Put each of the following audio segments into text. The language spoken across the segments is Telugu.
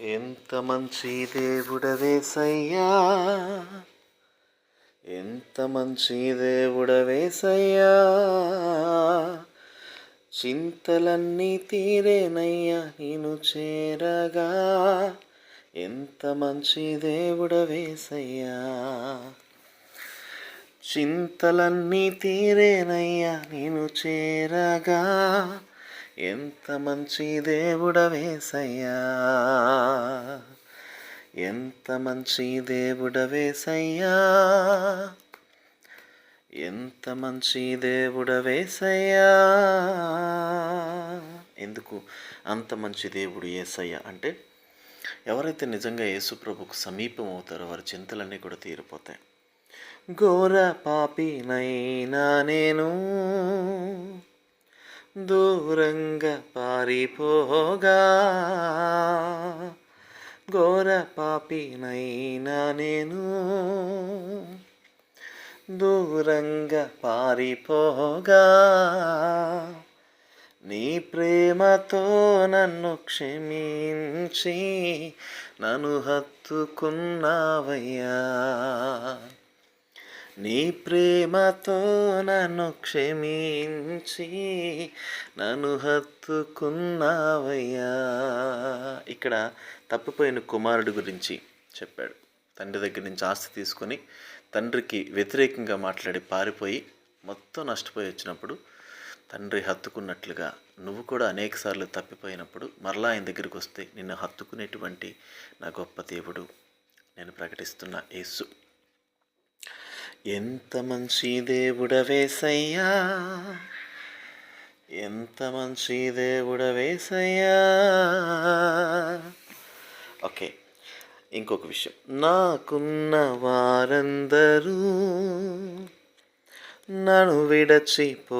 ఎంత మంచి దేవుడవేసయ్యా? ఎంత మంచి దేవుడవేసయ్యా? చింతలన్నీ తీరేనయ్యా నేను చేరగా. ఎంత మంచి దేవుడవేసయ్యా? చింతలన్నీ తీరేనయ్యా నేను చేరగా. ఎంత మంచి దేవుడవేసయ్యా ఎంత మంచి దేవుడవేసయ్యా ఎంత మంచి దేవుడవేసయ్యా ఎందుకు అంత మంచి దేవుడు ఏసయ్య అంటే ఎవరైతే నిజంగా యేసుప్రభుకు సమీపం అవుతారో వారి చింతలన్నీ కూడా తీరిపోతాయి. ఘోర పాపినైనా నేను దూరంగా పారిపోగా. ఘోర పాపినైనా నేను. దూరంగా పారిపోగా. నీ ప్రేమతో నన్ను క్షమించి నన్ను హత్తుకున్నావయ్యా. నీ ప్రేమతో నన్ను క్షమించి నన్ను హత్తుకున్నావయ్యా. ఇక్కడ తప్పిపోయిన కుమారుడు గురించి చెప్పాడు. తండ్రి దగ్గర నుంచి ఆస్తి తీసుకొని తండ్రికి వ్యతిరేకంగా మాట్లాడి పారిపోయి మొత్తం నష్టపోయి వచ్చినప్పుడు తండ్రి హత్తుకున్నట్లుగా నువ్వు కూడా అనేకసార్లు తప్పిపోయినప్పుడు మరలా ఆయన దగ్గరికి వస్తే నిన్ను హత్తుకునేటువంటి నా గొప్ప దేవుడు నేను ప్రకటిస్తున్న యేసు. ఎంత మంచి దేవుడవేసయ్యా ఎంత మంచి దేవుడవేసయ్యా ఓకే ఇంకొక విషయం. నాకున్న వారందరూ నన్ను విడచిపోయినను.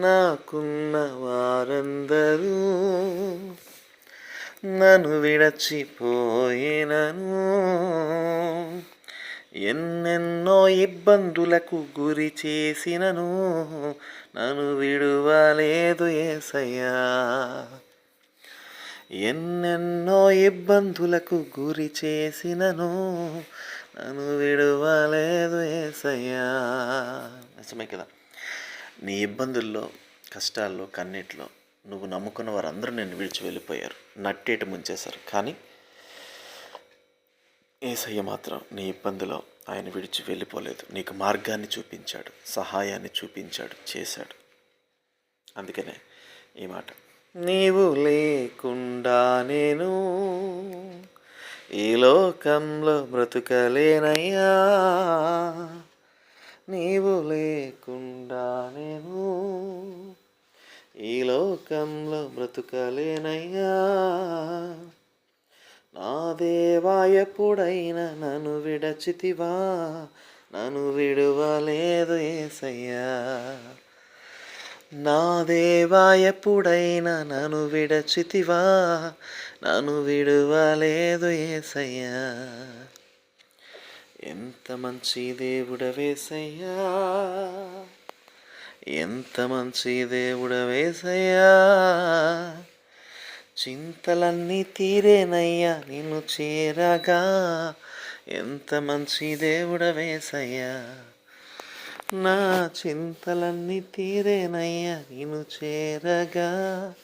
నాకున్న వారందరూ నన్ను విడచిపోయినను. ఎన్నెన్నో ఇబ్బందులకు గురి చేసినను. నన్ను విడువలేదు ఏసయ్యా. ఎన్నెన్నో ఇబ్బందులకు గురి చేసినను. నన్ను విడువలేదు ఏసయ్యా. నిజమే కదా. నీ ఇబ్బందుల్లో కష్టాల్లో కన్నిట్లో నువ్వు నమ్ముకున్న వారందరూ నేను విడిచి వెళ్ళిపోయారు. నట్టేట ముంచేశారు. కానీ ఏసయ్య మాత్రం నీ ఇబ్బందిలో ఆయన విడిచి వెళ్ళిపోలేదు. నీకు మార్గాన్ని చూపించాడు. సహాయాన్ని చూపించాడు. చేశాడు. అందుకనే ఈ మాట. నీవు లేకుండా నేను ఈ లోకంలో బ్రతుకలేనయ్యా. నీవు లేకుండా నేను ఈ లోకంలో బ్రతుకలేనయ్యా. నా దేవా ఎప్పుడైనా నన్ను విడచితివా? నన్ను విడువలేదు ఏసయ్యా. నా దేవా ఎప్పుడైనా నన్ను విడచితివా? నన్ను విడువలేదు ఏసయ్యా. ఎంత మంచి దేవుడవేసయ్యా. ఎంత మంచి దేవుడ వేసయ్యా చింతలన్నీ తీరేనయ్యా నిన్ను చేరగా. ఎంత మంచి దేవుడ వేసయ్యా నా చింతలన్నీ తీరేనయ్యా నిన్ను చేరగా.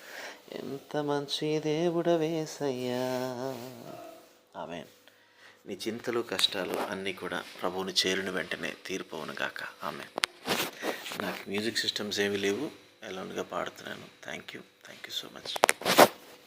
ఎంత మంచి దేవుడ వేసయ్యా ఆమె నీ చింతలు కష్టాలు అన్నీ కూడా ప్రభువుని చేరిన వెంటనే తీరిపోవును గాక. ఆమె నాకు మ్యూజిక్ సిస్టమ్స్ ఏమీ లేవు. అలౌన్గా పాడుతున్నాను. Thank you thank you so much